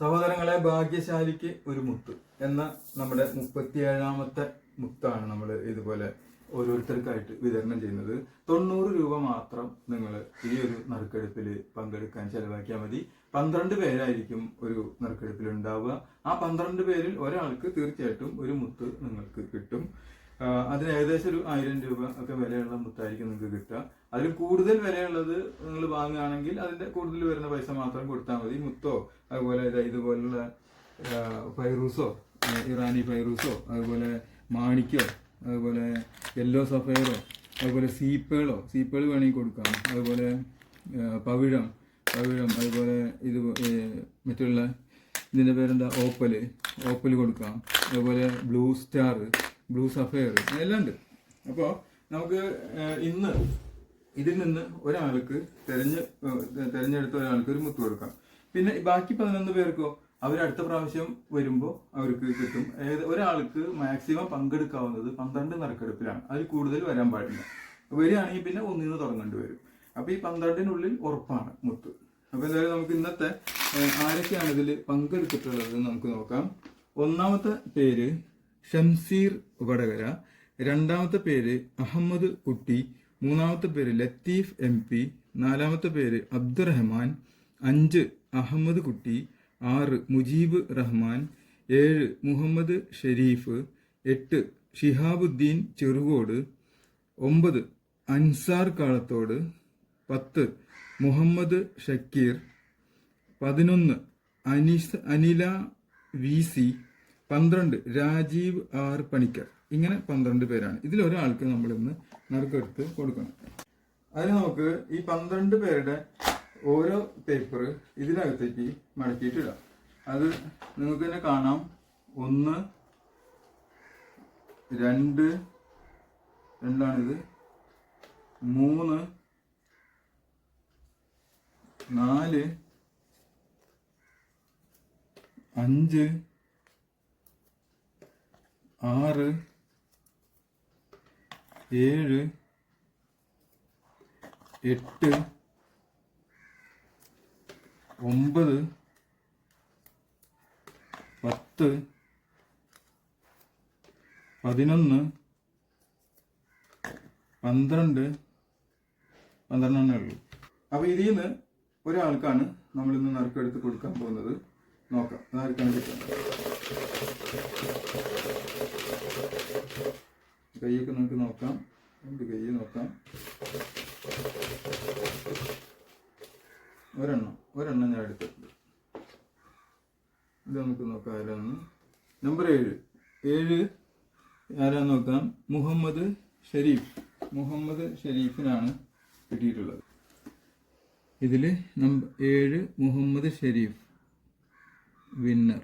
സഹോദരങ്ങളെ ഭാഗ്യശാലിക്ക് ഒരു മുത്ത് എന്ന നമ്മുടെ മുപ്പത്തിയേഴാമത്തെ മുത്താണ് നമ്മൾ ഇതുപോലെ ഓരോരുത്തർക്കായിട്ട് വിതരണം ചെയ്യുന്നത്. തൊണ്ണൂറ് രൂപ മാത്രം നിങ്ങൾ ഈ ഒരു നറുക്കെടുപ്പിൽ പങ്കെടുക്കാൻ ചെലവാക്കിയാൽ മതി. പന്ത്രണ്ട് പേരായിരിക്കും ഒരു നറുക്കെടുപ്പിൽ ഉണ്ടാവുക ആ പന്ത്രണ്ട് പേരിൽ ഒരാൾക്ക് തീർച്ചയായിട്ടും ഒരു മുത്ത് നിങ്ങൾക്ക് കിട്ടും. അതിന് ഏകദേശം ഒരു ആയിരം രൂപ ഒക്കെ വിലയുള്ള മുത്തായിരിക്കും നിങ്ങൾക്ക് കിട്ടുക. അതിൽ കൂടുതൽ വിലയുള്ളത് നിങ്ങൾ വാങ്ങുകയാണെങ്കിൽ അതിന്റെ കൂടുതൽ വരുന്ന പൈസ മാത്രം കൊടുത്താൽ മതി. മുത്തോ അതുപോലെ ഇതുപോലുള്ള ഫൈറൂസോ ഇറാനി ഫൈറൂസോ അതുപോലെ മാണിക്കോ അതുപോലെ യെല്ലോ സഫയറോ അതുപോലെ സീപ്പേളോ സീപ്പേൾ വേണമെങ്കിൽ കൊടുക്കാം. അതുപോലെ പവിഴം പവിഴം അതുപോലെ ഇത് മറ്റുള്ള ഇതിന്റെ പേരെന്താ? ഓപ്പൽ ഓപ്പൽ കൊടുക്കാം. അതുപോലെ ബ്ലൂ സ്റ്റാർ ബ്ലൂ സഫയർ എല്ലാം ഉണ്ട്. അപ്പോൾ നമുക്ക് ഇന്ന് ഇതിൽ നിന്ന് ഒരാൾക്ക് തെരഞ്ഞ് തിരഞ്ഞെടുത്ത ഒരാൾക്ക് ഒരു മുത്ത് കൊടുക്കാം. പിന്നെ ബാക്കി പതിനൊന്ന് പേർക്കോ അവർ അടുത്ത പ്രാവശ്യം വരുമ്പോൾ അവർക്ക് കിട്ടും. ഒരാൾക്ക് മാക്സിമം പങ്കെടുക്കാവുന്നത് പന്ത്രണ്ട് നറുക്കെടുപ്പിലാണ്. അതിൽ കൂടുതൽ വരാൻ പാടില്ല. വരികയാണെങ്കിൽ പിന്നെ ഒന്നിൽ നിന്ന് തുടങ്ങേണ്ടി വരും. അപ്പോൾ ഈ പന്ത്രണ്ടിനുള്ളിൽ ഉറപ്പാണ് മുത്ത്. അപ്പോൾ എന്തായാലും നമുക്ക് ഇന്നത്തെ ആരൊക്കെയാണ് ഇതിൽ പങ്കെടുത്തിട്ടുള്ളത് നമുക്ക് നോക്കാം. ഒന്നാമത്തെ പേര് ഷംസീർ വടകര രണ്ടാമത്തെ പേര് അഹമ്മദ് കുട്ടി. മൂന്നാമത്തെ പേര് ലത്തീഫ് എം പി. നാലാമത്തെ പേര് അബ്ദുറഹ്മാൻ. അഞ്ച് അഹമ്മദ് കുട്ടി. ആറ് മുജീബ് റഹ്മാൻ. ഏഴ് മുഹമ്മദ് ഷെരീഫ്. എട്ട് ഷിഹാബുദ്ദീൻ ചെറുകോട്. ഒമ്പത് അൻസാർ കാളത്തോട്. പത്ത് മുഹമ്മദ് ഷക്കീർ. പതിനൊന്ന് അനിസ് അനില വി സി. പന്ത്രണ്ട്. രാജീവ് ആർ പണിക്കർ. ഇങ്ങനെ പന്ത്രണ്ട് പേരാണ്. ഇതിലൊരാൾക്ക് നമ്മൾ ഇന്ന് നറുക്കെടുത്ത് കൊടുക്കണം. അതിന് നമുക്ക് ഈ പന്ത്രണ്ട് പേരുടെ ഓരോ പേപ്പർ ഇതിനകത്തേക്ക് മടക്കിയിട്ടിടാം. അത് നിങ്ങൾക്ക് തന്നെ കാണാം. ഒന്ന് രണ്ട് രണ്ടാണിത്. മൂന്ന് നാല് അഞ്ച് ആറ് ഏഴ് എട്ട് ഒമ്പത് പത്ത് പതിനൊന്ന് പന്ത്രണ്ട് പന്ത്രണ്ടെണ്ണേ ഉള്ളൂ. അപ്പൊ ഇതിൽ നിന്ന് ഒരാൾക്കാണ് നമ്മളിന്ന് നറുക്കെടുത്ത് കൊടുക്കാൻ പോകുന്നത്. നോക്കാം അതാർക്കാണ് കിട്ടുന്നത് കൈയൊക്കെ നമുക്ക് നോക്കാം. രണ്ട് കൈ നോക്കാം. ഒരെണ്ണം ഒരെണ്ണം ഞാൻ എടുത്തിട്ടുണ്ട്. ഇത് നമുക്ക് നോക്കാം ആരാന്ന് നമ്പർ ഏഴ്. ഏഴ് ആരാന്ന് നോക്കാം. മുഹമ്മദ് ഷരീഫ്. മുഹമ്മദ് ഷരീഫിനാണ് കിട്ടിയിട്ടുള്ളത്. ഇതിൽ നമ്പർ ഏഴ് മുഹമ്മദ് ഷരീഫ്. വിന്നർ.